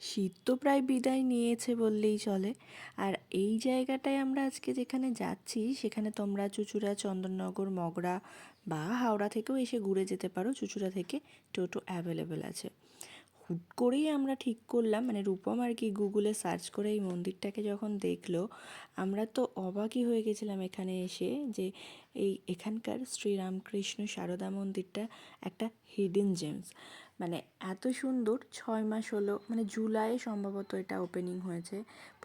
শীত তো প্রায় বিদায় নিয়েছে বললেই চলে। আর এই জায়গাটায় আমরা আজকে যেখানে যাচ্ছি, সেখানে তোমরা চুচুড়া, চন্দননগর, মগরা বা হাওড়া থেকেও এসে ঘুরে যেতে পারো। চুচুড়া থেকে টোটো অ্যাভেলেবেল আছে। হুট করেই আমরা ঠিক করলাম। মানে রূপম আর কি গুগলে সার্চ করে এই মন্দিরটাকে যখন দেখল, আমরা তো অবাকই হয়ে গেছিলাম এখানে এসে যে এই এখানকার শ্রীরামকৃষ্ণ সারদা মন্দিরটা একটা হিডেন জেমস মানে এত সুন্দর, ছয় মাস হলো মানে জুলাইয়ে সম্ভবত এটা ওপেনিং হয়েছে।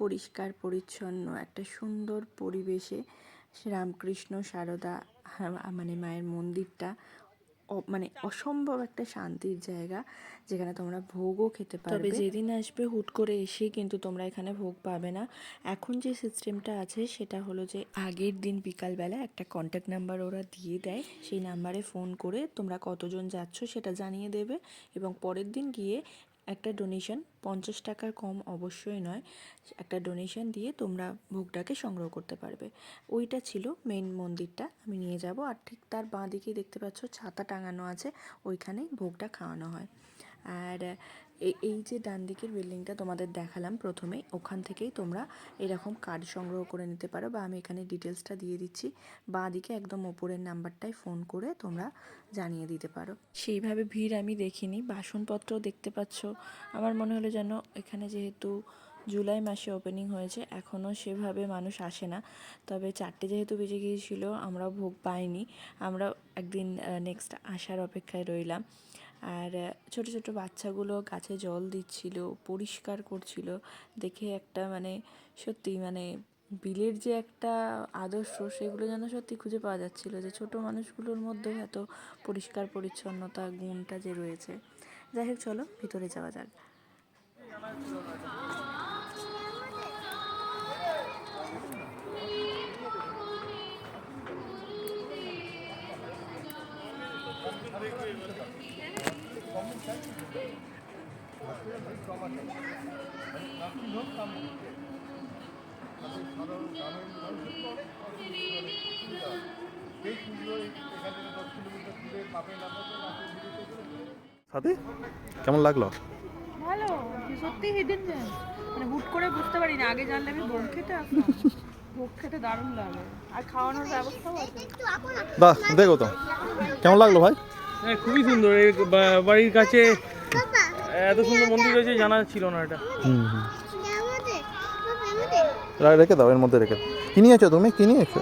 পরিষ্কার, পরিচ্ছন্ন, একটা সুন্দর পরিবেশে শ্রীরামকৃষ্ণ সারদা মানে মায়ের মন্দিরটা মানে অসম্ভব একটা শান্তির জায়গা যেখানে তোমরা ভোগও খেতে পারবে। তবে যেদিন আসবে হুট করে এসে কিন্তু তোমরা এখানে ভোগ পাবে না। এখন যে সিস্টেমটা আছে সেটা হলো যে আগের দিন বিকালবেলা একটা কন্ট্যাক্ট নাম্বার ওরা দিয়ে দেয়। সেই নাম্বারে ফোন করে তোমরা কতজন যাচ্ছ সেটা জানিয়ে দেবে এবং পরের দিন গিয়ে একটা ডোনেশন পঞ্চাশ টাকার কম অবশ্যই নয়। একটা ডোনেশন দিয়ে তোমরা ভোগটাকে সংগ্রহ করতে পারবে। ওইটা ছিল মেন মন্দিরটা। আমি নিয়ে যাব। আর ঠিক তার বাঁ দিকেই দেখতে পাচ্ছ ছাতা টাঙানো আছে। ওইখানেই ভোগটা খাওয়ানো হয়। আর এই যে ডান দিকের বিল্ডিংটা তোমাদের দেখালাম প্রথমেই ওখান থেকেই তোমরা এরকম কার্ড সংগ্রহ করে নিতে পারো বা আমি এখানে ডিটেলসটা দিয়ে দিচ্ছি। বাঁ দিকে একদম ওপরের নাম্বারটায় ফোন করে তোমরা জানিয়ে দিতে পারো। সেইভাবে ভিড় আমি দেখিনি বাসনপত্র দেখতে পাচ্ছ। আমার মনে হলো যেন এখানে যেহেতু জুলাই মাসে ওপেনিং হয়েছে এখনও সেভাবে মানুষ আসে না। তবে চারটে যেহেতু বেজে গিয়েছিল আমরা ভোগ পাইনি। আমরা একদিন নেক্সট আসার অপেক্ষায় রইলাম। আর ছোট ছোট বাচ্চাগুলো গাছে জল দিচ্ছিল, পরিষ্কার করছিল। দেখে একটা মানে সত্যি মানে বিলের যে একটা আদর্শ, সেগুলো যেন সত্যি খুঁজে পাওয়া যাচ্ছিল যে ছোট মানুষগুলোর মধ্যে এত পরিষ্কার, পরিচ্ছন্নতা, গুণটা যে রয়েছে। যাই হোক, চলো ভিতরে যাওয়া যাক। সাথী? কেমন লাগল? ভালো সত্যি হিডেন জেম মানে হুট করে বুঝতে পারি না আগে জানলে আমি ভোগ খেতে আসতাম। ভোগ খেতে দারুণ লাগে। আর খাওয়ানোর ব্যবস্থাও আছে। বাহ দেখো তো। কেমন লাগল ভাই? হ্যাঁ খুবই সুন্দর। এই বাড়ির কাছে এত সুন্দর মন্দির রয়েছে জানা ছিল না এটা। হুম রেখে দাও এর মধ্যে রেখে কি নিয়েছো তুমি? কি নিয়েছো?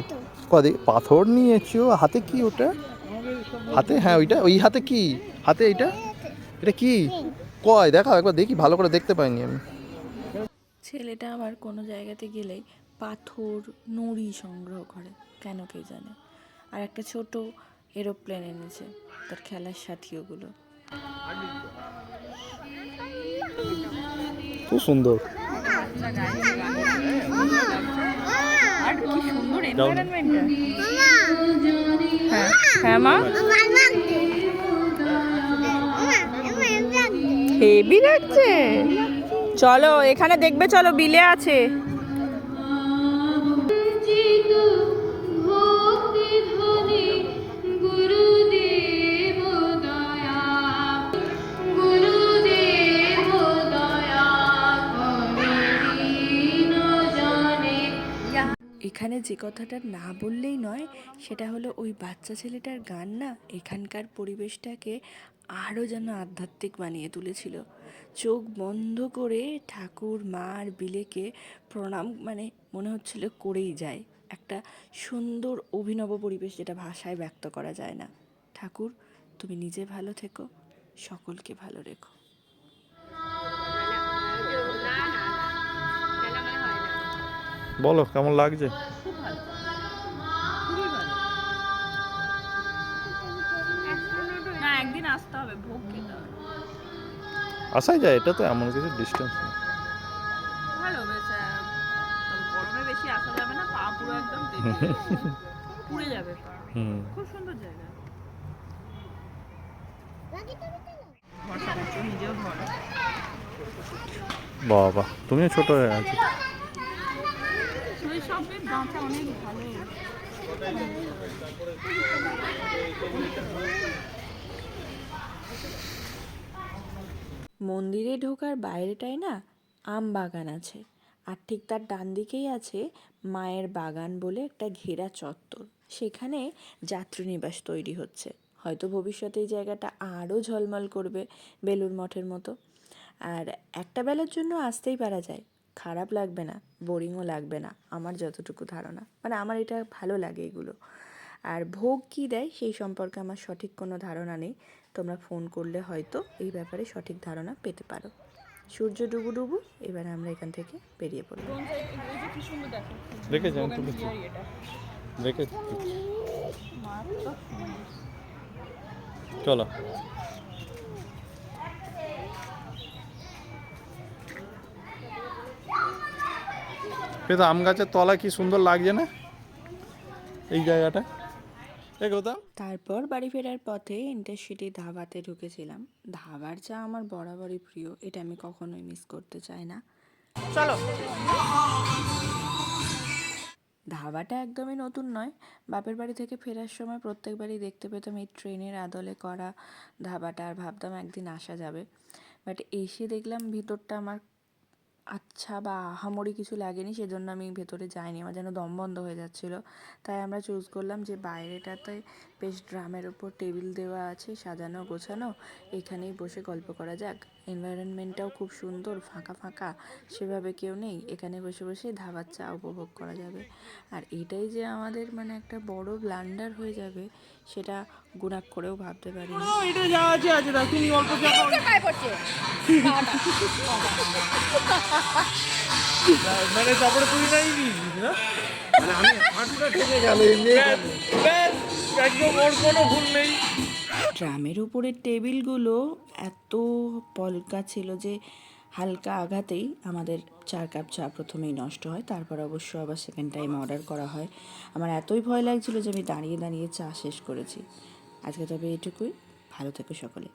কদি পাথর নিয়েছো? হাতে কি ওটা? হাতে হ্যাঁ ওইটা। ওই হাতে কি? হাতে এইটা? এটা কি? কয়? দেখাও একবার দেখি ভালো করে দেখতে পাইনি আমি। ছেলেটা আবার কোনো জায়গাতে গেলেই পাথর নুড়ি সংগ্রহ করে কেন কে জানে? আর একটা ছোট এরোপ্লেন এনেছে তার খেলার সাথী ওগুলো। খুব সুন্দর। আর কি সুন্দর এনভায়রনমেন্টটা হ্যাঁ হ্যাঁ মা? হেভি লাগছে। চলো এখানে দেখবে চলো বিলে আছে। এখানে যে কথাটা না বললেই নয়, সেটা হলো ওই বাচ্চা ছেলেটার গান না এখানকার পরিবেশটাকে আরও যেন আধ্যাত্মিক বানিয়ে তুলেছিল। চোখ বন্ধ করে ঠাকুর মার বিলেকে প্রণাম মানে মনে হচ্ছিল করেই যায়। একটা সুন্দর অভিনব পরিবেশ যেটা ভাষায় ব্যক্ত করা যায় না। ঠাকুর, তুমি নিজে ভালো থেকো, সকলকে ভালো রেখো। বলো কেমন লাগছে? না একদিন আসতে হবে ভোগ আসাই যায় এটা তো এমন কিছু ডিস্টেন্স না ভালো বেশ গরমে বেশি আসা যাবে না পা পুরো একদম পুড়ে যাবে পা। খুব সুন্দর জায়গা। ভরসা করছ নিজেও ধরো বাবা তুমিও ছোট হয়ে আছো। মন্দিরে ঢোকার বাইরেটায় না আম বাগান আছে। আর ঠিক তার ডান দিকেই আছে মায়ের বাগান বলে একটা ঘেরা চত্বর। সেখানে যাত্রীনিবাস তৈরি হচ্ছে। হয়তো ভবিষ্যতে এই জায়গাটা আরও ঝলমল করবে বেলুর মঠের মতো। আর একটা বেলার জন্য আসতেই পারা যায়। খারাপ লাগবে না বোরিংও লাগবে না আমার যতটুকু ধারণা। মানে আমার এটা ভালো লাগে এগুলো। আর ভোগ কী দেয় সেই সম্পর্কে আমার সঠিক কোনো ধারণা নেই। তোমরা ফোন করলে হয়তো এই ব্যাপারে সঠিক ধারণা পেতে পারো। সূর্য ডুবু ডুবু এবার আমরা এখান থেকে বেরিয়ে পড়ব। কোন সাইড এই যে কি সুন্দর দেখো রেখেছি আমি বোগান তুলেছি বিহারি এটা রেখেছি মারাত্মক সুন্দর। চলো কিন্তু আম গাছের তলা কি সুন্দর লাগছে না? এই জায়গাটা। তারপর বাড়ি ফেরার পথে ইন্টারসিটি ধাবাতে ঢুকেছিলাম। ধাবার চা আমার বরাবরই প্রিয় এটা আমি কখনোই মিস করতে চাই না। চলো। ধাবাটা একদমই নতুন নয়। বাপের বাড়ি থেকে ফেরার সময় প্রত্যেকবারই দেখতে পেতাম এই ট্রেনের আদলে করা ধাবাটা আর ভাবতাম একদিন আসা যাবে। বাট এসে দেখলাম ভিতরটা আমার আচ্ছা বা আহামরি কিছু লাগেনি, সেজন্য আমি ভেতরে যাইনি, আমার যেন দম বন্ধ হয়ে যাচ্ছিল। তাই আমরা চুজ করলাম যে বাইরেটাতে বেশ ড্রামের ওপর টেবিল দেওয়া আছে, সাজানো, গোছানো, এখানেই বসে গল্প করা যাক। এনভায়রনমেন্টটাও খুব সুন্দর ফাঁকা ফাঁকা সেভাবে কেউ নেই। এখানে বসে বসে ধাবার চা উপভোগ করা যাবে। আর এটাই যে আমাদের মানে একটা বড় ব্লান্ডার হয়ে যাবে সেটা গুণাক করেও ভাবতে পারিনি এটা যা আছে আছে দাও তুমি অল্প চা খাও। মানে তারপরে তুই না মানে আমি হাঁটুটা ঠেকে গেল ব্যাস, ব্যাস, একদম ওর কোনো ভুল নেই। ড্রামের উপরের টেবিলগুলো এত পলকা ছিল যে হালকা আঘাতেই আমাদের চার কাপ চা প্রথমেই নষ্ট হয়, তারপর অবশ্য আবার সেকেন্ড টাইম অর্ডার করা হয়। আমার এতই ভয় লাগছিল যে আমি দাঁড়িয়ে দাঁড়িয়ে চা শেষ করেছি। আজকে তবে এটুকুই ভালো থেকো সকলে।